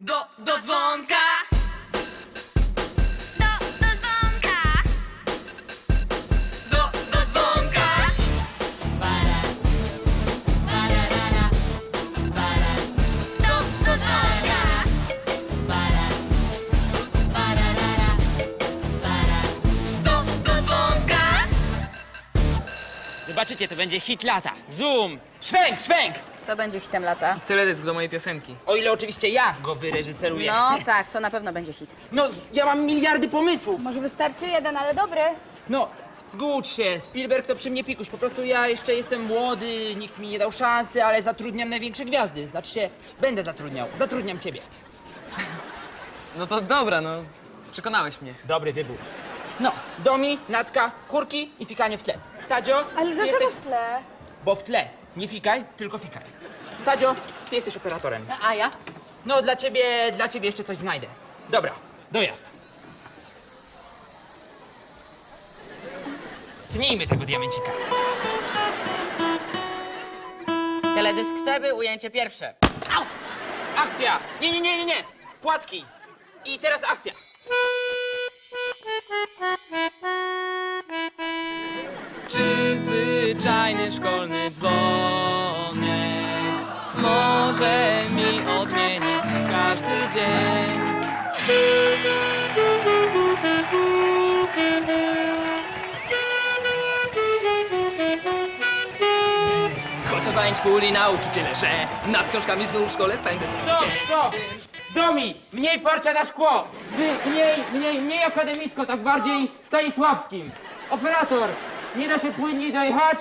Do, do dzwonka! Zobaczycie, to będzie hit lata. Zoom! Szwęk, szwęk! Co będzie hitem lata? Teledysk do mojej piosenki. O ile oczywiście ja go wyreżyseruję. No tak, to na pewno będzie hit. No, ja mam miliardy pomysłów. Może wystarczy jeden, ale dobry. No, zgódź się, Spielberg to przy mnie pikuś. Po prostu ja jeszcze jestem młody, nikt mi nie dał szansy, ale zatrudniam największe gwiazdy. Znaczy się, będę zatrudniał. Zatrudniam ciebie. No to dobra, no. Przekonałeś mnie. Dobry wybór. No, Domi, Natka, chórki i fikanie w tle. Tadzio, Ale ty dlaczego jesteś... w tle? Bo w tle. Nie fikaj, tylko fikaj. Tadzio, ty jesteś operatorem. A ja? No, dla ciebie, dla ciebie jeszcze coś znajdę. Dobra, dojazd. Tnijmy tego diamencika. Teledysk Seby, ujęcie pierwsze. Au! Akcja! Nie, nie, nie, nie, nie! Płatki! I teraz akcja! Czy zwyczajny szkolny dzwonek może mi odmienić każdy dzień? Chociaż zajęć fuli nauki tyle, że nad książkami znów w szkole spędzę Stop, stop! Domi! Mniej parcia na szkło! Wy, mniej, mniej, mniej akademicko, tak bardziej Stanisławskim. Operator! Nie da się płynniej dojechać?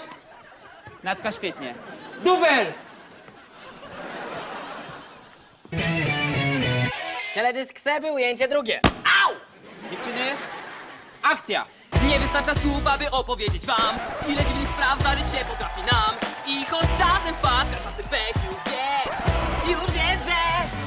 Natka świetnie. Dubel! Teledysk Seby, ujęcie drugie. Dziewczyny, akcja! Nie wystarcza słów, aby opowiedzieć wam Ile dziwnych spraw zaryć się potrafi nam I choć czasem wpadka, czasem pech Już wiesz, już wiesz, że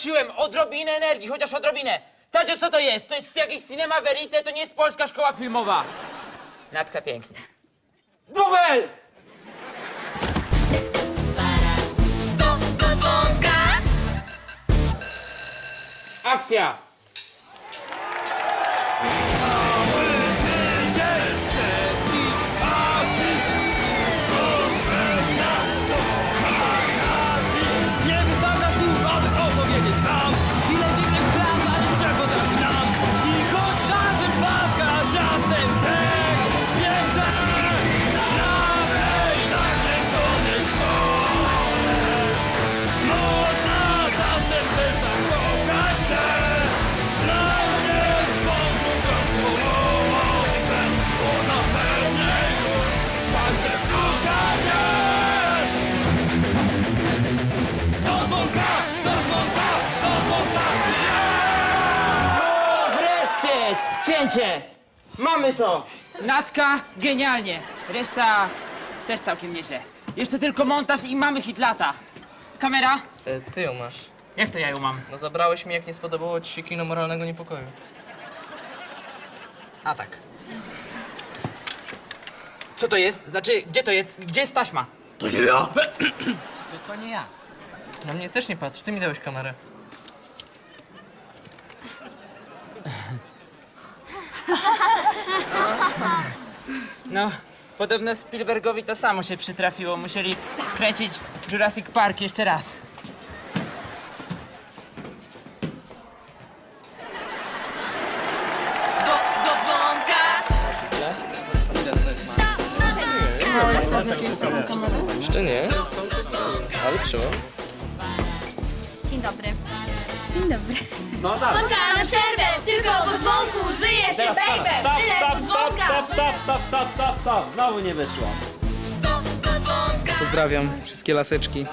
Prosiłem, odrobinę energii, chociaż odrobinę. Tadzio, co to jest? To jest jakieś cinema verite, to nie jest polska szkoła filmowa. Natka do dzwonka. Akcja! Cięcie! Mamy to! Natka, genialnie. Reszta też całkiem nieźle. Jeszcze tylko montaż i mamy hit lata. Kamera? E, ty ją masz. Jak to ja ją mam? No zabrałeś mi, jak nie spodobało ci się kino moralnego niepokoju. A tak. Co to jest? Znaczy, gdzie to jest? Gdzie jest taśma? To, to nie ja. Na mnie też nie patrz, ty mi dałeś kamerę. No, podobno Spielbergowi to samo się przytrafiło. Musieli kręcić Jurassic Park jeszcze raz. Do, do dzwonka Jeszcze nie, ale trzeba. Dzień dobry. Dzień dobry. Dzwonka na przerwę, tylko po dzwonku żyje się, baby. Tyle do dzwonka. stop, stop, stop, stop, stop! Znowu nie wyszło. Pozdrawiam wszystkie laseczki.